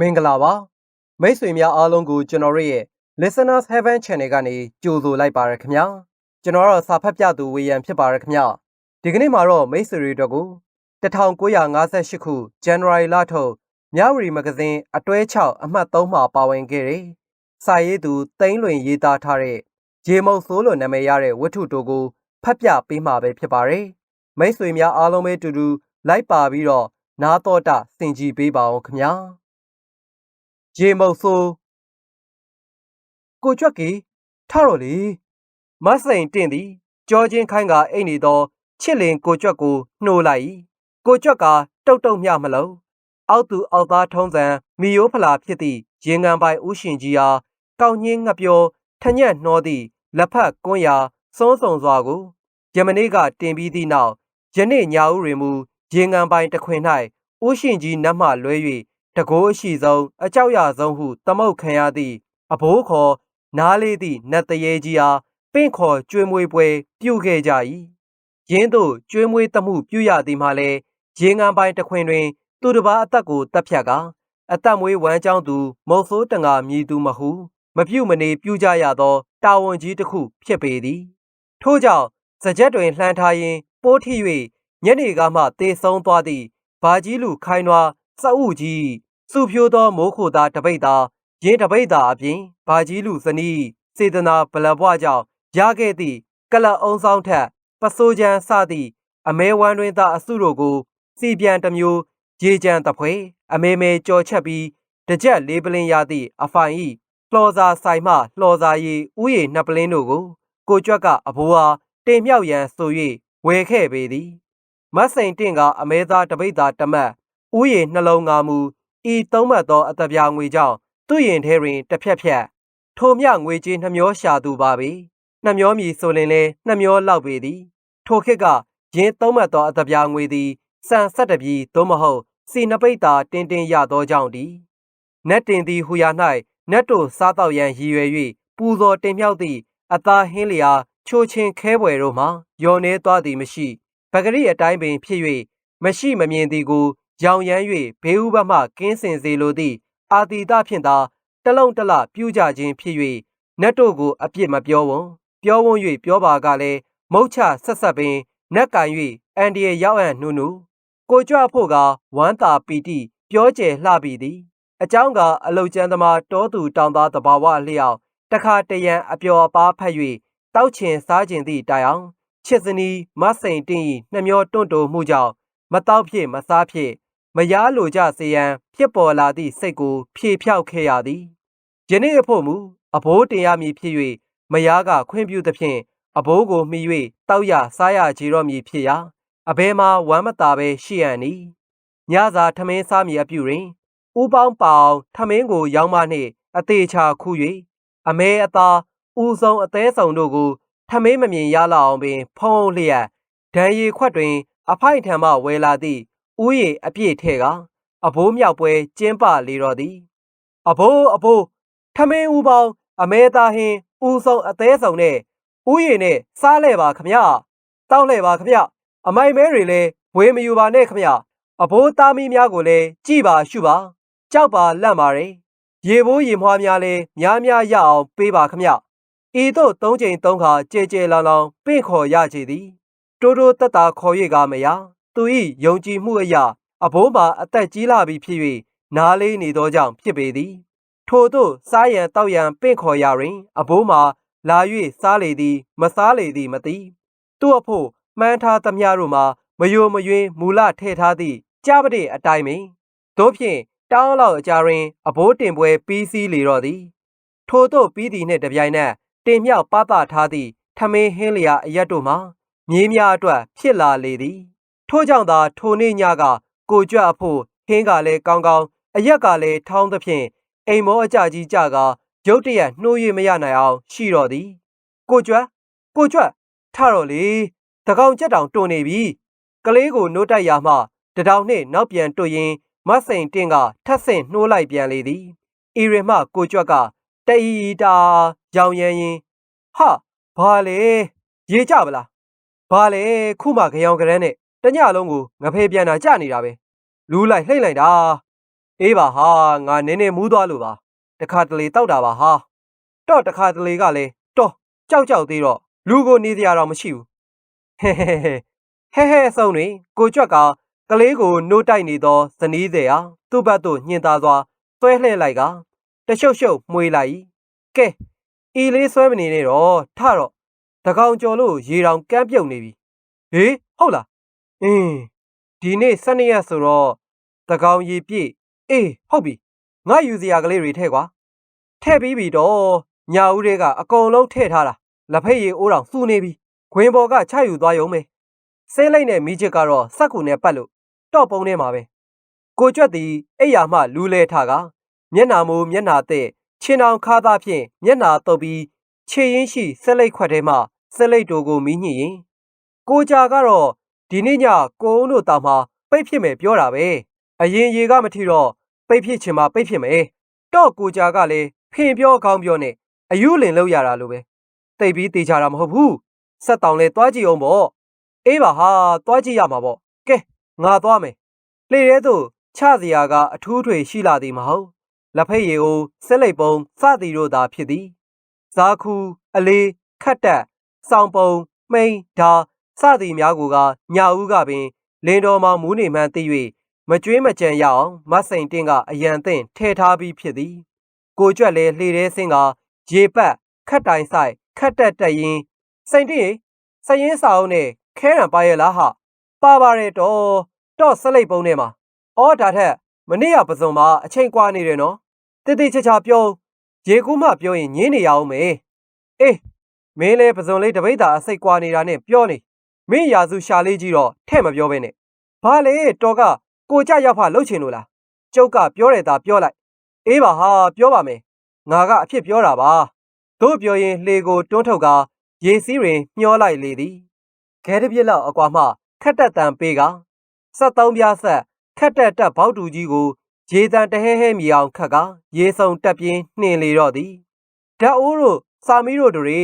မင်္ဂလာပါမိတ်ဆွေများအားလုံးကိုကျွန်တော်တို့ရဲ့ Listeners Heaven Channel ကနေကြိုဆိုလိုက်ပါရခင်ဗျာကျွန်တော်တော့စာဖတ်ပြသူဝေယံဖြစ်ပါရခင်ဗျာဒီကနေ့မှာတော့မိတ်ဆွေတွေတို့ကို1958ခု January လထုတ်မြဝတီမဂဇင်းအတွဲ6အမှတ်3မှာပါဝင်ခဲ့တဲ့စာရေးသူတိမ့်လွင်ရေးသားထားတဲ့ဂျေမုတ်ဆိုးလိုနာမည်ရတဲ့ဝတ္ထုတို့ကိုဖတ်ပြပေးမှာပဲဖြစ်ပါတယ်မိတ်ဆွေများအားလုံးပဲတူတူလိုက်ပါပြီးတော့နားတော့တာစင်ကြည်ပေးပါအောင်ခင်ဗျာ ဂျေမုတ်ဆိုးကိုကြွက်ကီထတော့လေမတ်စိန်တင့်သည်ကြောချင်းခိုင်းကအိတ်နေသောချစ်လင်ကိုကြွက်ကိုနှိုးလိုက်၏ကိုကြွက်ကတုတ်တုတ်မျှမလုံးအောက်သူအောက်သားထုံးစံမီယိုးဖလာဖြစ်သည့်ရင်ငံပိုင်ဥရှင်ကြီးအားကောက်ညင်းငပြောထညက်နှောသည့်လက်ဖက်ကွန်းရာစုံးစုံစွာကိုယမနေ့ကတင်ပြီးသည့်နောက်ယနေ့ညာဥတွင်မူရင်ငံပိုင်တခွင်၌ဥရှင်ကြီးနတ်မှလွဲ၍ တကိုးအရှိဆုံးအကြောက်ရဆုံးဟုသမုတ်ခံရသည့်အဘိုးခေါ်နားလေးသည့်နတ်တရေကြီးအားပင့်ခေါ်ကျွေးမွေးပွဲပြုခဲ့ကြ၏ရင်းတို့ကျွေးမွေးတမှုပြုရသည်မှာလည်းရေငန်ပိုင်တခွင်တွင် သူတစ်ပါးအသက်ကိုတပ်ဖြတ်ကအသက်မွေးဝမ်းကြောင်းသူမုတ်ဆိုးတငါမြည်သူမဟု မပြုတ်မနေပြုကြရသော တာဝန်ကြီးတစ်ခုဖြစ်ပေသည် ထို့ကြောင့်စကြက်တွင်လှမ်းထားရင်းပိုးထိ၍ညနေကမှတေဆုံးသွားသည့်ဘာကြီးလူခိုင်းနွားစအုပ်ကြီး စုဖြိုးသောမိုးခိုသားတပိတ်သားရင်းတပိတ်သားအပြင်ဘာကြီးလူဇနီးစေတနာဗလဘွားကြောင့်ရခဲ့သည့်ကလအုံဆောင်ထက်ပစိုးချမ်းစသည့်အမဲဝမ်းတွင်သားအစုတို့ကို စီပြန်တစ်မျိုးရေကြံတဖွဲအမဲမဲကြော်ချက်ပြီးတကြက်လေးပလင်းရသည့်အဖိုင်ဤလှော်စာဆိုင်မှလှော်စာရည်ဥယျာဉ်နှစ်ပလင်းတို့ကို ကိုကြွက်ကအဘိုးအားတင်မြောက်ရန်ဆို၍ဝယ်ခဲ့ပေသည်မတ်စိန်တင့်ကအမဲသားတပိတ်သားတမတ်ဥယျာဉ်နှလုံးငါမူ ဤသုံးမှတ်သောအတပြာငွေကြောင့်သူ့ရင်ထဲတွင်တစ်ဖြက်ဖြက်ထိုမြငွေကြေးနှမျောရှာသူပါပေနှမျောမည်ဆိုရင်လဲနှမျောလောက်ပေသည် ထိုခေတ်ကရင်းသုံးမှတ်သောအတပြာငွေသည်စံဆက်တပြီသို့မဟုတ်စီနပိတ်တာတင်းတင်းရသောကြောင့်သည်နတ်တင်သည်ဟူရာ၌နတ်တို့စားတော့ရန်ရည်ရွယ်၍ပူဇော်တင်မြောက်သည့်အသားဟင်းလျာချိုချင်းခဲပွဲတို့မှယောနေသွားသည်မရှိ ပဂရိအတိုင်းပင်ဖြစ်၍မရှိမမြင်သည်ကို ရောင်ရမ်း၍ဘေးဥပမှကင်းစင်စေလိုသည့်အာတီတဖြင့်သာတလုံတလပြူကြခြင်းဖြစ်၍နတ်တို့ကိုအပြစ်မပြောဝွန်ပြောဝွန်၍ပြောပါကလည်းမုတ်ချဆက်ဆက်ပင်နက်ကံ၍အန်ဒီရရောက်အံ့နှုနှုကိုကြွဖို့ကဝမ်းသာပီတိပြောကျယ်လှပြီသည်အကြောင်းကအလုတ်ကျန်းသမားတောသူတောင်သားတဘာဝလျောက်တခါတရံအပျော်ပါဖက်၍တောက်ချင်စားခြင်းသည့်တိုင်အောင်ချစ်စနီးမဆိုင်တင်၏နှမျောတွန့်တိုမှုကြောင့်မတောက်ဖြစ်မစားဖြစ် မရားလိုကြစေရန်ဖြစ်ပေါ်လာသည့်စိတ်ကို ဖြေဖြောက်ခဲ့ရသည်ယနေ့အဖို့မူအဘိုးတင်ရမည်ဖြစ်၍မယားကခွင့်ပြုသဖြင့်အဘိုးကိုမှီ၍တောက်ရစားရကြတော့မည်ဖြစ်ရာအဘဲမှာဝမ်းမသာပဲရှိရန်နီညစာထမင်းစားမည်အပြုတွင်ဥပေါင်းပေါင်ထမင်းကို ရောင်းမနှင့်အသေးချာခူ၍အမဲအသားဦးဆုံးအသေးဆောင်တို့ကိုထမင်းမမြင်ရလောက်အောင်ပင် ဖုံးလျက်ဒံရီခွက်တွင် အဖိုက်ထံမှဝဲလာသည့် ဥယေအပြည့်ထဲကအဘိုးမြောက်ပွဲကျင်းပလေတော့သည်အဘိုးအဘိုးထမင်းဦးပေါင်းအမဲသားဟင်းဦးဆုံးအသေးဆောင်နဲ့ဥယေနဲ့စားလဲပါခမရတောက်လဲပါခမရအမိုင်မဲတွေလည်းဝေမယူပါနဲ့ခမရအဘိုးသားမီးများကိုလည်းကြည်ပါရှုပါကြောက်ပါလန့်ပါရယ်ရေဘိုးရေမွှားများလည်းများများရအောင်ပေးပါခမရဤသို့သုံးချိန်သုံးခါကြဲကြဲလောင်လောင်ပင့်ခေါ်ရကြသည်တိုးတိုးတက်တာခေါ်၍ကမရ သူ၏ယုံကြည်မှုအရာအဘိုးမှာအသက်ကြီးလာပြီဖြစ်၍နားလေးနေသောကြောင့်ဖြစ်ပေသည်ထို့သို့စားရန်တောက်ရန်ပင့်ခေါ်ရာတွင် အဘိုးမှာလာ၍စားလေသည် မစားလေသည်မသိသူ့အဖို့မှန်းထားသမျှတို့မှာမယိုမယွင်းမူလထည့်ထားသည့်ကြပတဲ့အတိုင်းပင်တို့ဖြင့်တောင်းလောက်အကြတွင် အဘိုးတင်ပွဲပြီးစီးလေတော့သည် ထို့သို့ပြီးသည်နှင့်တပြိုင်နက်တင်မြောက်ပသထားသည့်ထမင်းဟင်းလျာအရက်တို့မှာမြေးများအတွက်ဖြစ်လာလေသည် ထို့ကြောင့်သာထိုနေ့ညကကိုကြွအဖို့ဟင်းကလည်းကောင်းကောင်းအရက်ကလည်းထောင်းသဖြင့်အိမ်မောအကြကြီးကြကရုတ်တရက်နှိုး၍မရနိုင်အောင်ရှိတော်သည် ကိုကြွကိုကြွထတော့လေတကောင်ကြက်တောင်တွန်နေပြီကလေးကိုနိုးတိုက်ရမှတတောင်နှင့်နောက်ပြန်တွရင်မတ်စိန်တင့်ကထပ်ဆင့်နှိုးလိုက်ပြန်လေသည်အီရင်မှကိုကြွက်ကတအီတာရောင်ရမ်းရင်ဟာဘာလေရေကြပလားဘာလေခုမှကြောင်ကြမ်းနဲ့ တညလုံးကိုငဖဲပြန်တာကြနေတာပဲလူးလိုက်လှိမ့်လိုက်တာအေးပါဟာငါနည်းနည်းမူးသွားလို့ပါတခါတလေတောက်တာပါဟာတော့တခါတလေကလည်းတော့ကြောက်ကြောက်သေးတော့လူကိုနေစရာတော့မရှိဘူးဟဲဟဲဟဲဟဲဟဲအဆုံးတွင်ကိုကြွက်ကကလေးကိုနှိုးတိုက်နေသောဇနီးစေဟာသူ့ဘက်သို့ညှင်သာစွာဆွဲလှည့်လိုက်ကတရှုပ်ရှုပ်မှွေလိုက်၏ကဲဤလေးဆွဲမနေနဲ့တော့ထတော့တကောင်ကျော်လို့ရေတောင်ကမ်းပြုတ်နေပြီဟေးဟုတ်လား အင်းဒီနေ့၁၂ရက်ဆိုတော့တကောင်ရေပြည့်အေးဟုတ်ပြီငါယူစရာကလေးတွေထဲ့ကွာထဲ့ပြီးပြီတော့ညာဦးတွေကအကုန်လုံးထဲ့ထားတာလက်ဖက်ရည်အိုးတောင်စူနေပြီခွင်ပေါ်ကချယူသွားရုံပဲဆင်းလိုက်တဲ့မိချစ်ကတော့စက်ကူနဲ့ပတ်လို့တော့ပုံထဲမှာပဲကိုကြွက်သည်အိယာမှလူးလဲထကမျက်နာမိုးမျက်နာတဲ့ချင်းအောင်ခါသားဖြင့်မျက်နာတုပ်ပြီးခြေရင်းရှိဆက်လိတ်ခွက်ထဲမှဆက်လိတ်တို့ကိုမီးညှိရင်ကိုကြာကတော့ ဒီနေ့ညကိုအုံးတို့တာမှာပိတ်ဖြစ်မယ်ပြောတာပဲအရင်ရေကမထီတော့ပိတ်ဖြစ်ချင်မှပိတ်ဖြစ်မယ်တော့ကိုကြာကလည်းဖင်ပြောကောင်းပြောနဲ့အယူလင်လောက်ရတာလိုပဲတိတ်ပြီးတေချာတာမဟုတ်ဘူးဆက်တောင်လဲသွားကြည့်အောင်ပေါ့အေးပါဟာသွားကြည့်ရမှာပေါ့ကဲငါသွားမယ်လေရဲသို့ချစရာကအထူးထွေရှိလာသည်မဟုတ်လက်ဖက်ရည်အိုးဆက်လိပ်ပုံစသည်တို့သာဖြစ်သည်ဇာခုအလေးခတ်တက်စောင်ပုံမိန်ဓာ စသည်များကိုကညာဦးကပင်လင်းတော်မောင်မူးနေမှန်းသိ၍မကြွေးမကြံရအောင်မတ်စိန်တင်းကအရန်သင့်ထဲထားပြီးဖြစ်သည်ကိုကြွက်လဲလှေထဲဆင်းကရေပတ်ခတ်တိုင်ဆိုင်ခတ်တက်တက်ရင်စိန်တင်းစရင်စာအုပ်နဲ့ခဲရံပါရဲ့လားဟာပါပါရဲ့တော့တော့ဆက်လိပ်ပုံးထဲမှာအော်ဒါထက်မနေ့ကပစုံမှာအချိန်ကွာနေတယ်နော်တိတိချာချာပြောရေကူးမှပြောရင်ညင်းနေရအောင်မေအေးမင်းလဲပစုံလေးတပိတ်တာအစိတ်ကွာနေတာနဲ့ပြောနေ မင်းရာစုရှာလေးကြီးတော့ထဲ့မပြောဘဲနဲ့ဘာလဲတော်ကကိုကြရောက်ဖလှုပ်ချင်လို့လားကျုပ်ကပြောတယ်သာပြောလိုက်အေးပါဟာပြောပါမယ်ငါကအဖြစ်ပြောတာပါတို့ပြောရင်လှေကိုတွန်းထုတ်ကရေစည်းတွင်မျောလိုက်လေသည်ခဲတစ်ပြစ်လောက်အကွာမှခက်တက်တန်ပေးကဆက်သုံးပြားဆက်ခက်တက်တက်ဘောက်တူကြီးကိုရေတန်တဟဲဟဲမြေအောင်ခက်ကရေစုံတက်ပြင်းနှင်လေတော့သည်ဓာတ်အိုးတို့စာမီးတို့တွေ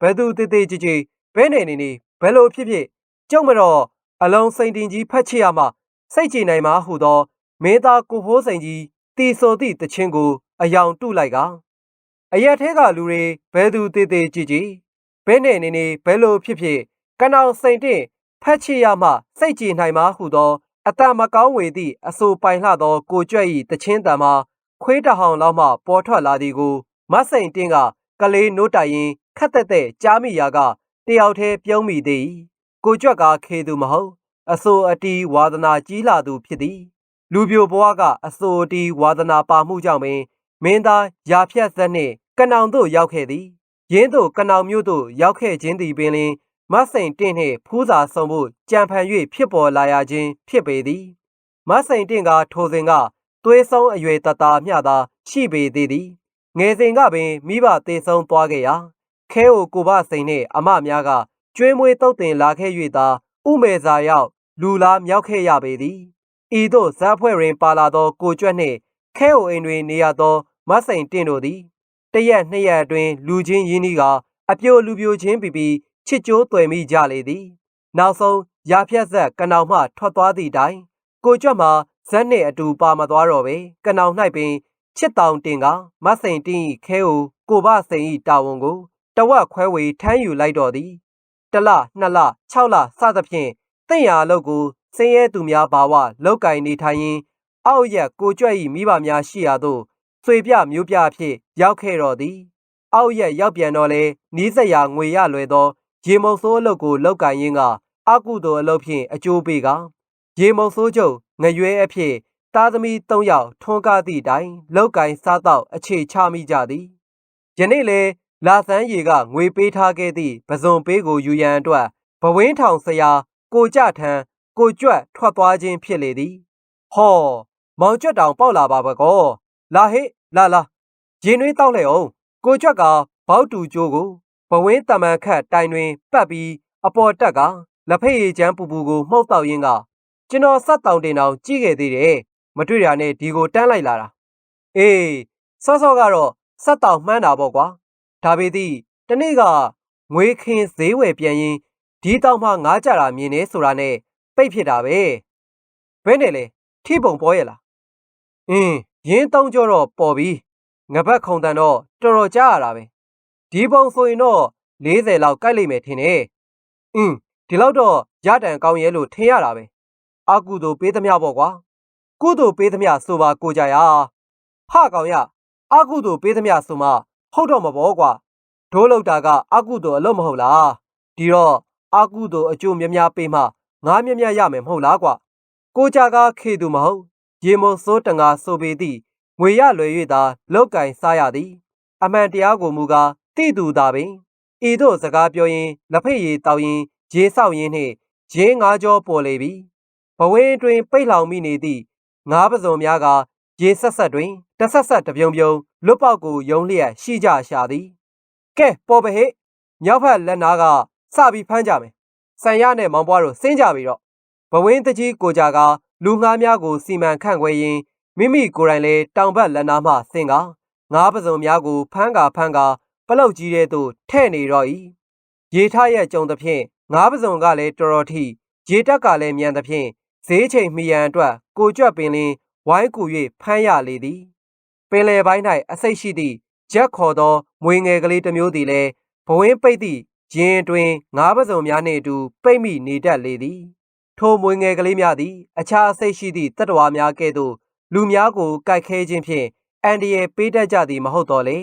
ဘယ်သူတေးသေးကြည်ကြည်ဘဲနေနေနေ ဘယ်လိုဖြစ်ဖြစ်ကျုံမတော့အလုံးစိန်တင်ကြီးဖတ်ချရမှစိတ်ကြည်နိုင်မှာဟုသောမင်းသားကိုဖိုးစိန်ကြီးတီဆိုသည့်တခြင်းကို အယောင်တုလိုက်ကအရက်ထဲကလူတွေဘယ်သူတေးသေးကြည်ကြည်ဘဲနေနေနေဘယ်လိုဖြစ်ဖြစ်ကနောင်စိန်တင်ဖတ်ချရမှစိတ်ကြည်နိုင်မှာဟုသောအတမကောင်းဝေသည့်အဆိုပိုင်လှသောကိုကြွက်၏တချင်းတံမှာခွေးတဟောင်လောက်မှပေါ်ထွက်လာသည်ကိုမတ်စိန်တင်းကကလေးနိုးတိုင်ရင်ခက်သက်သက်ကြားမိရာက တယောက်တည်းပြုံးမိသည် ကိုကြွက်ကခေသူမဟုတ်အဆိုအတီဝါဒနာကြီးလာသူဖြစ်သည် လူပြိုဘွားကအဆိုအတီဝါဒနာပါမှုကြောင့်ပင်မင်းသားရာဖြတ်သက်နှင့်ကနောင်သို့ရောက်ခဲ့သည်ရင်းသို့ကနောင်မြို့သို့ရောက်ခဲ့ခြင်းသည်ပင်လင်မတ်စိန်တင့်နှင့်ဖူးစာဆုံဖို့ကြံဖန်၍ဖြစ်ပေါ်လာရခြင်းဖြစ်ပေသည်မတ်စိန်တင့်ကထိုစဉ်ကသွေးဆုံးအရွယ်တတာမျှသာရှိပေသေးသည်ငယ်စဉ်ကပင်မိဘသေဆုံးသွားခဲ့ရာ ခဲအိုကိုဘစိန်နှင့်အမများကကျွေးမွေးတုတ်တင်လာခဲ့၍သာဥမေဇာရောက်လူလားမြောက်ခဲ့ရပေသည်ဤသို့ဇာဖွဲ့တွင်ပါလာသောကိုကျွတ်နှင့်ခဲအိုအိမ်တွင်နေရသောမတ်စိန်တင့်တို့သည်တရက်နှစ်ရက်အတွင်းလူချင်းရင်းနှီးကအပြိုလူပြိုချင်းပြပြီးချစ်ကြိုးတွေ့မိကြလေသည် နောက်ဆုံးရာဖြတ်ဆက်ကနောင်မှထွက်သွားသည့်တိုင်ကိုကြွတ်မှာဇက်နှင့်အတူပါမသွားတော့ပဲကနောင်၌ပင်ချစ်တောင်တင်ကမတ်စိန်တင်းဤခဲကိုကိုဘစိန်ဤတာဝန်ကို တဝက်ခွဲဝေထမ်းယူလိုက်တော်သည်တလနှစ်လ6လစသဖြင့်တင့်ရာအလုပ်ကိုစင်းရဲသူများဘာဝလောက်ကင်နေထိုင်ရင်အောက်ရက်ကိုကြွက်ဤမိဘများရှိရာသို့ဆွေပြမျိုးပြဖြစ်ရောက်ခဲ့တော်သည် အောက်ရက်ရောက်ပြန်တော့လဲနီးစက်ရာငွေရလွယ်သော ရေမုံဆိုးအလုပ်ကိုလောက်ကင်ရင်းကအကုသိုလ်အလုပ်ဖြင့်အကျိုးပေးကရေမုံဆိုးချုပ်ငရွဲအဖြစ်သားသမီး၃ယောက်ထွန်းကားသည့်တိုင်လောက်ကင်စားတော့အခြေချမိကြသည်ယနေ့လေ လာဆန်းရီကငွေပေးထားခဲ့သည့်ပဇွန်ပေးကိုယူရန်အတွက်ဘဝင်းထောင်ဆရာကိုကြထံကိုကြွက်ထွက်သွားခြင်းဖြစ်လေသည်ဟောမောင်ကြွက်တောင်ပေါက်လာပါဘကောလာဟေ့လာလာရင်နွေးတောက်လိုက်အောင်ကိုကြွက်ကဘောက်တူကျိုးကိုဘဝင်းတမန်ခတ်တိုင်တွင်ပတ်ပြီးအပေါ်တက်ကလက်ဖက်ရည်ချမ်းပူပူကိုမှုတ်တောက်ရင်းကကျွန်တော်စက်တောင်တင်တောင်ကြည့်ခဲ့သေးတယ်မတွေ့ရနဲ့ဒီကိုတန်းလိုက်လာတာအေးစောစောကတော့စက်တောင်မှန်းတာပေါ့ကွာ ဒါပေသည်တနေ့ကငွေခင်ဈေးဝယ်ပြန်ရင်ဒီတောင်မှငားကြတာမြင်နေဆိုတာနဲ့ပိတ်ဖြစ်တာပဲဘယ်နဲ့လဲထိပုံပေါ်ရလားအင်းရင်းသုံးကြောတော့ပေါ်ပြီငပတ်ခုံတန်တော့တော်တော်ကြားရတာပဲဒီပုံဆိုရင်တော့40လောက်ကိုက်လိမ့်မယ်ထင်တယ်အင်းဒီလောက်တော့ရတန်ကောင်းရဲ့လို့ထင်ရတာပဲအကုသို့ပေးသမျှပေါ့ကွာကုသို့ပေးသမျှဆိုပါကိုကြရာဟာကောင်ရအကုသို့ပေးသမျှဆိုမှ ဟုတ်တော့မပေါ့ကွာဒိုးလောက်တာကအကုသို့အလုပ်မဟုတ်လားဒီတော့အကုသို့အကျိုးများများပေးမှငါးမြတ်မြတ်ရမယ်မဟုတ်လားကွာကိုကြကခေသူမဟုတ်ရေမုံစိုးတငါဆိုပေသည့်ငွေရလွယ်၍သာလောက်ကင်စားရသည် အမှန်တရားကိုမူကားတိတူသာပင်ဤသို့စကားပြောရင်လက်ဖက်ရည်တောက်ရင်ရေဆောက်ရင်းနှင့်ရင်းငါးကြောပေါ်လေပြီဘဝင်းတွင် ပိတ်လောင်မိနေသည့်ငါးပစုံများကရေဆက်ဆက်တွင်တဆက်ဆက်တပြုံပြုံ လွတ်ပေါက်ကိုယုံလျက်ရှိကြရှာသည်ကဲပေါ်ပဟိမြောက်ဖက်လက်နာကစပြီးဖမ်းကြမယ်ဆန်ရနဲ့မောင်ပွားတို့ဆင်းကြပြီတော့ဘဝင်းတကြီးကိုကြကလူငှားများကိုစီမံခန့်ခွဲရင်းမိမိကိုယ်တိုင်လည်းတောင်ဘက်လက်နာမှဆင်းကငါးပစုံများကိုဖမ်းကာဖမ်းကာပလုတ်ကြီးတဲ့သို့ထဲ့နေတော့၏ရေထားရဲ့ကြုံသဖြင့်ငါးပစုံကလည်းတော်တော်ထိရေတက်ကလည်းမြန်သဖြင့်ဈေးချိန်မှီရန်အတွက်ကိုကြွက်ပင်လင်းဝိုင်းကူ၍ဖမ်းရလေသည် ပင်လယ်ပိုင်း၌အစိတ်ရှိသည့်ဂျက်ခေါ်သောမွေငယ်ကလေးတစ်မျိုးသည်လည်းဘဝင်းပိတ်သည့်ရင်တွင်ငါးပစုံများနှင့်အတူပိတ်မိနေတတ်လေသည်ထိုမွေငယ်ကလေးများသည်အခြားအစိတ်ရှိသည့်တတ္တဝါများကဲ့သို့လူများကိုကြိုက်ခဲခြင်းဖြင့်အန်ဒီရဲ့ပေးတတ်ကြသည်မဟုတ်တော့လေ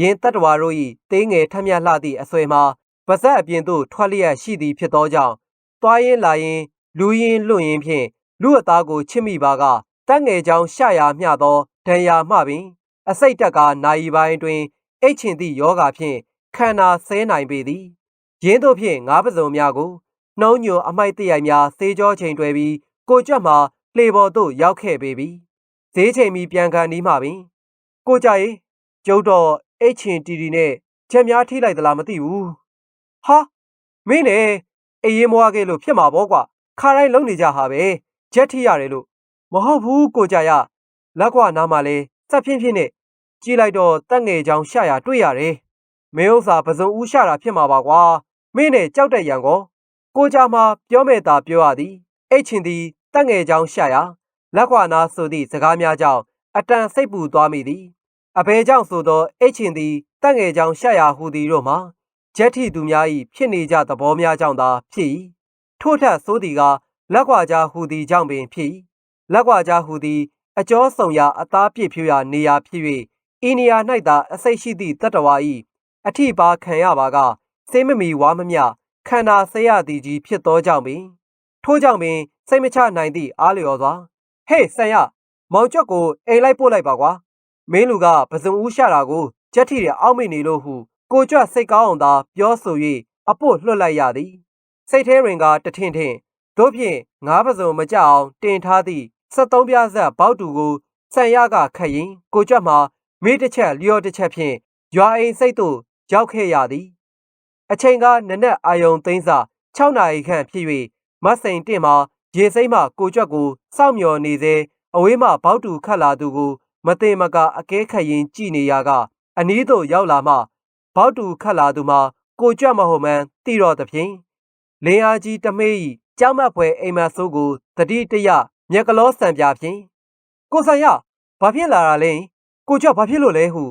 ယင်းတတ္တဝါတို့၏သေးငယ်ထမြလှသည့်အဆွဲမှာပါဇက်အပြင်သို့ထွက်လျက်ရှိသည်ဖြစ်သောကြောင့်သွားရင်လာရင်လူရင်းလွတ်ရင်ဖြင့်လူအသားကိုချစ်မိပါကတက်ငယ်ချောင်းရှရာမျှသော ဒဏ်ရာမှပင်အစိတ်တက်ကနိုင်ပိုင်းတွင်အိတ်ချင်သည့်ယောဂါဖြင့်ခန္ဓာဆဲနိုင်ပေသည်ရင်းတို့ဖြင့်ငါးပစုံများကိုနှုံးညွန်အမိုက်တရိုက်များစေကြောချိန်တွဲပြီးကိုကြွက်မှလှေပေါ်သို့ရောက်ခဲ့ပေပြီဈေးချိန်မီပြန်ခံနီးမှပင်ကိုကြရေကျုပ်တော့အိတ်ချင်တီတီနဲ့ချက်များထိလိုက်သလားမသိဘူးဟာမင်းနဲ့အေးရင်မွားခဲ့လို့ဖြစ်မှာပေါ့ကွာခါတိုင်းလုံနေကြဟာပဲချက်ထိရတယ်လို့မဟုတ်ဘူးကိုကြရ လက်ကွာနားမှာလဲစက်ဖြင်းဖြင်းနဲ့ကြည့်လိုက်တော့တက်ငယ်ချောင်းရှာရတွေ့ရတယ်မင်းဥစ္စာပစုံဦးရှာတာဖြစ်မှာပါကွာမင်းနဲ့ကြောက်တဲ့ရန်ကောကိုကြမှာပြောမဲ့တာပြောရသည်အိတ်ချင်သည်တက်ငယ်ချောင်းရှာရလက်ခွာနာဆိုသည့်စကားများကြောင့်အတန်စိတ်ပူသွားမိသည်အဘဲကြောင့်ဆိုသောအိတ်ချင်သည်တက်ငယ်ချောင်းရှာရဟူသည်တို့မှာဂျက်ထီသူများ၏ဖြစ်နေကြသဘောများကြောင့်သာဖြစ်၏ထို့ထက်ဆိုသည်ကလက်ခွာကြားဟူသည်ကြောင့်ပင်ဖြစ်၏လက်ခွာကြားဟူသည် အကျော်ဆောင်ရာအသားပြည့်ဖြူရာနေရာဖြစ်၍ဤနေရာ၌သာအစိတ်ရှိသည့်တတ္တဝါ၏အထိပါခံရပါကစေးမမီဝါမမျှခန္ဓာဆေးရသည်ကြီးဖြစ်သောကြောင့်ပင်ထို့ကြောင့်ပင်စိတ်မချနိုင်သည့်အားလျော်စွာဟေးဆန်ရမောင်ကျွတ်ကိုအိမ်လိုက်ပို့လိုက်ပါကွာမင်းလူကပစုံဦးရှာတာကိုကြက်ထီရအောက်မိနေလို့ဟုကိုကြွစိတ်ကောင်းအောင်သာပြောဆို၍အပို့လွှတ်လိုက်ရသည်စိတ်ထဲတွင်ကတထင်ထင်တို့ဖြင့်ငါးပစုံမကြအောင်တင်ထားသည့် 73ပြားဆက်ဘောက်တူကိုဆန်ရကခတ်ရင်ကိုကြွမှာမေးတစ်ချက်လျော့တစ်ချက်ဖြင့်ရွာအိမ်စိတ်သို့ရောက်ခဲ့ရသည် အချိန်ကနနက်အာယုံသိန်းစာ6နာရီခန့်ဖြစ်၍မတ်စိန်တင့်မှာရေစိမ့်မှကိုကြွက်ကိုစောင့်မျှော်နေစေအဝေးမှဘောက်တူခတ်လာသူကိုမသိမကအကဲခတ်ရင်ကြည်နေရကအနီးသို့ရောက်လာမှဘောက်တူခတ်လာသူမှာကိုကြွက်မဟုတ်မှန်းသိတော့သဖြင့်လင်းအားကြီးတမေးဤကြောက်မက်ဖွယ်အိမ်မက်ဆိုးကိုတတိတရ မြက်ကလောဆံပြဖြင့်ကိုဆန်ရဘာဖြစ်လာတာလဲကိုကြွက်ဘာဖြစ်လို့လဲဟု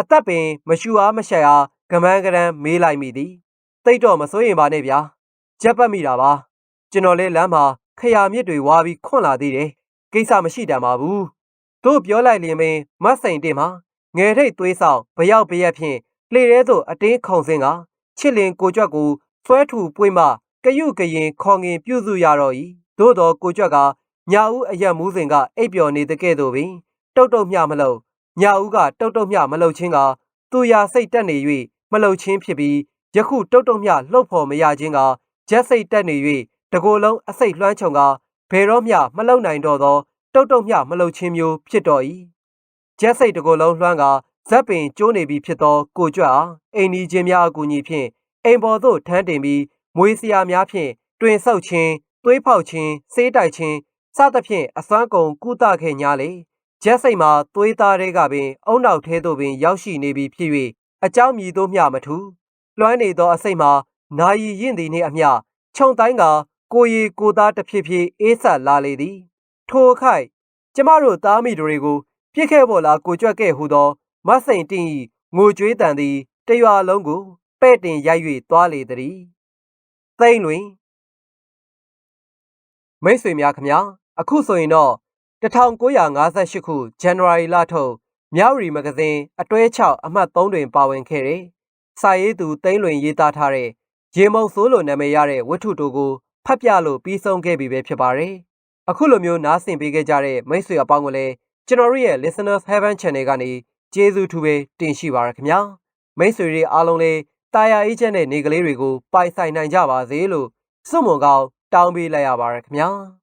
အသက်ပင်မရှူအားမရှက်အားကမန်းကရန်မေးလိုက်မိသည်တိတ်တော့မစိုးရင်ပါနဲ့ဗျာချက်ပတ်မိတာပါကျွန်တော်လည်းလမ်းမှာခရာမြစ်တွေဝါပြီးခွန့်လာသေးတယ်ကိစ္စမရှိတန်ပါဘူးတို့ပြောလိုက်လျင်ပင်မတ်စိန်တင်မှာငယ်ထိတ်သွေးဆောင်ဘရောက်ပရက်ဖြင့်လှေထဲသို့အတင်းခုံစင်းကချစ်လင်ကိုကြွက်ကိုဆွဲထူပွေးမှကယုကရင်ခေါငင်ပြုစုရတော့၏သို့တော်ကိုကြွက်က ညာဦးအရက်မူးစဉ်ကအိပ်ပျော်နေတဲ့ကဲ့သို့ပင်တုတ်တုတ်မျှမလို့ညာဦးကတုတ်တုတ်မျှမလို့ချင်းကသူရာစိတ်တက်နေ၍မလို့ချင်းဖြစ်ပြီးယခုတုတ်တုတ်မျှလှုပ်ဖော်မရခြင်းကဂျက်စိတ်တက်နေ၍တကိုယ်လုံးအစိတ်လွှမ်းခြုံကဘယ်တော့မျှမလုံနိုင်တော့သောတုတ်တုတ်မျှမလုံချင်းမျိုးဖြစ်တော်၏ဂျက်စိတ်တကိုယ်လုံးလွှမ်းကဇက်ပင်ကျိုးနေပြီဖြစ်သောကိုကြွအားအိမ်နီးချင်းများအကူအညီဖြင့်အိမ်ပေါ်သို့ထမ်းတင်ပြီးမွေးစရာများဖြင့်တွင်ဆုပ်ခြင်းသွေးဖောက်ခြင်းဆေးတိုက်ခြင်း စသဖြင့်အစွမ်းကုန်ကုသခဲ့냐လေဂျက်စိတ်မှာသွေးသားတွေကပင် အုံနောက်ထဲသို့ပင်ရောက်ရှိနေပြီဖြစ်၍အကြောင်းမြည်သို့မျှမထူလွှမ်းနေသောအစိတ်မှာနာယီရင့်သည်နှင့်အမျှခြုံတိုင်းကကိုရီကိုသားတစ်ဖြည်းဖြည်းအေးဆက်လာလေသည် ထိုအခိုက်ကျမတို့သားမိတို့တွေကိုပြစ်ခဲ့ပေါ်လာကိုကြွက်ခဲ့ဟူသောမဆိုင်တင်ဤငိုကြွေးတန်သည်တရွာလုံးကိုပဲ့တင်ရိုက်၍သွားလေသည်သိမ့်တွင်မိတ်ဆွေများခမညာ အခုဆိုရင်တော့1958ခုဇန်နဝါရီလထုတ်မြောက်ရီမဂဇင်းအတွဲ6အမှတ်3တွင်ပါဝင်ခဲ့တဲ့စာရေးသူသိန်းလွင်ရေးသားထားတဲ့ရေမုံဆိုးလိုနာမည်ရတဲ့ဝတ္ထုတို့ကိုဖတ်ပြလို့ပြီးဆုံးခဲ့ပြီပဲဖြစ်ပါတယ်။အခုလိုမျိုးနားဆင်ပေးခဲ့ကြတဲ့မိတ်ဆွေအပေါင်းကိုလည်းကျွန်တော်တို့ရဲ့ Listeners Heaven Channel ကနေကျေးဇူးထူးပဲတင်ရှိပါရခင်ဗျာ။မိတ်ဆွေတွေအားလုံးလည်းတာယာအေးချက်နဲ့နေကလေးတွေကိုပိုင်ဆိုင်နိုင်ကြပါစေလို့စွန့်မွန်ကောင်းတောင်းပေးလိုက်ရပါရခင်ဗျာ။